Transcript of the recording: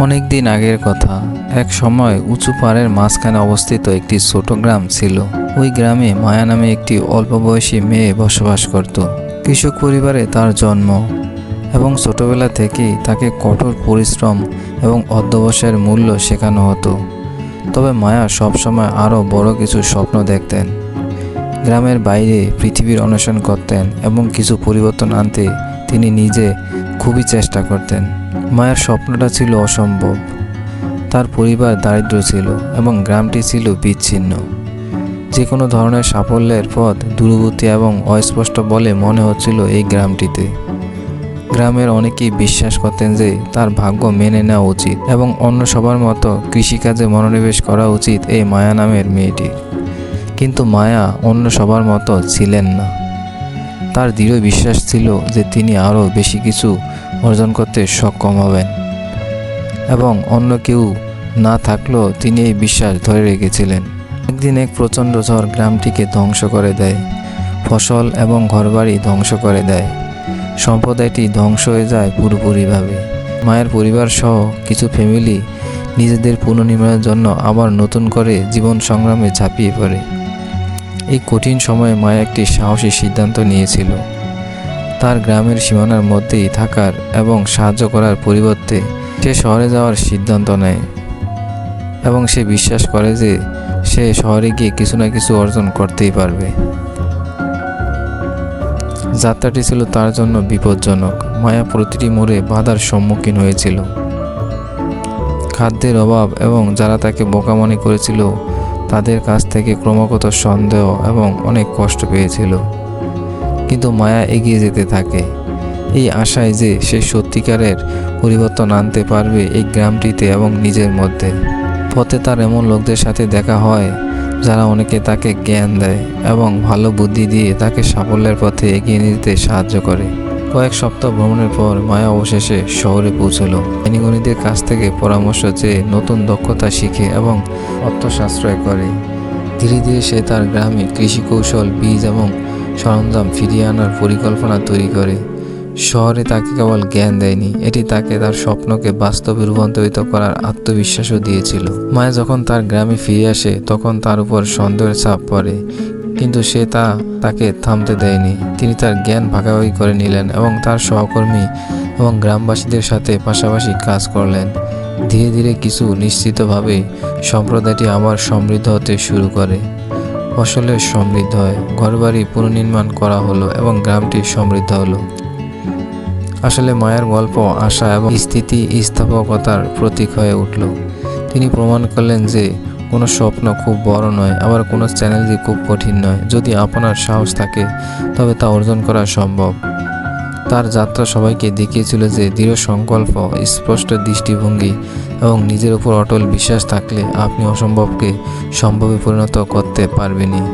অনেক দিন আগের কথা। এক সময় উঁচু পাড়ের মাঝখানে অবস্থিত একটি ছোট গ্রাম ছিল। ওই গ্রামে মায়া নামে একটি অল্প বয়সী মেয়ে বসবাস করত। কৃষক পরিবারে তার জন্ম এবং ছোটবেলা থেকেই তাকে কঠোর পরিশ্রম এবং অধ্যবসায়ের মূল্য শেখানো হতো। তবে মায়া সবসময় আরও বড় কিছু স্বপ্ন দেখতেন। গ্রামের বাইরে পৃথিবীর অন্বেষণ করতেন এবং কিছু পরিবর্তন আনতে তিনি নিজে খুবই চেষ্টা করতেন। মায়ের স্বপ্নটা ছিল অসম্ভব। তার পরিবার দারিদ্র ছিল এবং গ্রামটি ছিল বিচ্ছিন্ন। যে কোনো ধরনের সাফল্যের পথ দূরবর্তী এবং অস্পষ্ট বলে মনে হচ্ছিল এই গ্রামটিতে। গ্রামের অনেকেই বিশ্বাস করতেন যে তার ভাগ্য মেনে নেওয়া উচিত এবং অন্য সবার মতো কৃষিকাজে মনোনিবেশ করা উচিত এই মায়া নামের মেয়েটির। কিন্তু মায়া অন্য সবার মতো ছিলেন না। তার দৃঢ় বিশ্বাস ছিল যে তিনি আরও বেশি কিছু অর্জন করতে সক্ষম হবেন। এবং অন্য কেউ না থাকলেও তিনি এই বিশ্বাস ধরে রেখেছিলেন। একদিন এক প্রচণ্ড ঝড় গ্রামটিকে ধ্বংস করে দেয়, ফসল এবং ঘরবাড়ি ধ্বংস করে দেয়। সম্প্রদায়টি ধ্বংস হয়ে যায় পুরোপুরিভাবে। মায়ের পরিবার সহ কিছু ফ্যামিলি নিজেদের পুনর্নির্মাণের জন্য আবার নতুন করে জীবন সংগ্রামে ঝাঁপিয়ে পড়ে। এই কঠিন সময়ে মায়া একটি সাহসী সিদ্ধান্ত নিয়েছিল। তার গ্রামের সীমানার মধ্যেই থাকার এবং সাহায্য করার পরিবর্তে সে শহরে যাওয়ার সিদ্ধান্ত নেয় এবং সে বিশ্বাস করে যে সে শহরে গিয়ে কিছু না কিছু অর্জন করতেই পারবে। যাত্রাটি ছিল তার জন্য বিপজ্জনক। মায়া প্রতিটি মোড়ে বাধার সম্মুখীন হয়েছিল। খাদ্যের অভাব এবং যারা তাকে বোকা মনে করেছিল তাদের কাছ থেকে ক্রমাগত সন্দেহ এবং অনেক কষ্ট পেয়েছিল। কিন্তু মায়া এগিয়ে যেতে থাকে। এই আশায় যে সে সত্যিকারের পরিবর্তন আনতে পারবে এই গ্রামটিতে এবং নিজের মধ্যে। পথে তার এমন লোকদের সাথে দেখা হয়, যারা অনেকে তাকে জ্ঞান দেয় এবং ভালো বুদ্ধি দিয়ে তাকে সাফল্যের পথে এগিয়ে নিতে সাহায্য করে। কয়েক সপ্তাহ ভ্রমণের পর মায়া অবশেষে শহরে পৌঁছলো। জ্ঞানীগণীদের কাছ থেকে পরামর্শ চেয়ে নতুন দক্ষতা শিখে এবং অর্থ সাশ্রয় করে। ধীরে ধীরে সে তার গ্রামে কৃষি কৌশল বীজ এবং সরঞ্জাম ফিরিয়ে আনার পরিকল্পনা তৈরি করে। শহরে তাকে কেবল জ্ঞান দেয়নি, এটি তাকে তার স্বপ্নকে বাস্তবে রূপান্তরিত করার আত্মবিশ্বাসও দিয়েছিল। মায়া যখন তার গ্রামে ফিরে আসে, তখন তার উপর সন্দেহের চাপ পড়ে। কিন্তু সে তা তাকে থামতে দেয়নি। তিনি তার জ্ঞান ভাগাভাগি করে নিলেন এবং তার সহকর্মী এবং গ্রামবাসীদের সাথে পাশাপাশি কাজ করলেন। ধীরে ধীরে কিছু নিশ্চিতভাবে সম্প্রদায়টি আবার সমৃদ্ধ হতে শুরু করে। ফসলের সমৃদ্ধ হয়, ঘরবাড়ি পুনর্নির্মাণ করা হলো এবং গ্রামটি সমৃদ্ধ হলো। আসলে মায়ের গল্প, আশা এবং স্থিতি স্থাপকতার প্রতীক হয়ে উঠল। তিনি প্রমাণ করলেন যে কোনো স্বপ্ন খুব বড় নয়, আবার কোনো চ্যালেঞ্জই খুব কঠিন নয়। যদি আপনার সাহস থাকে, তবে তা অর্জন করা সম্ভব। তার যাত্রা সবাইকে দেখিয়েছিল যে দৃঢ় সংকল্প, স্পষ্ট দৃষ্টিভঙ্গি এবং নিজের উপর অটল বিশ্বাস থাকলে আপনি অসম্ভবকে সম্ভবে পরিণত করতে পারবেনই।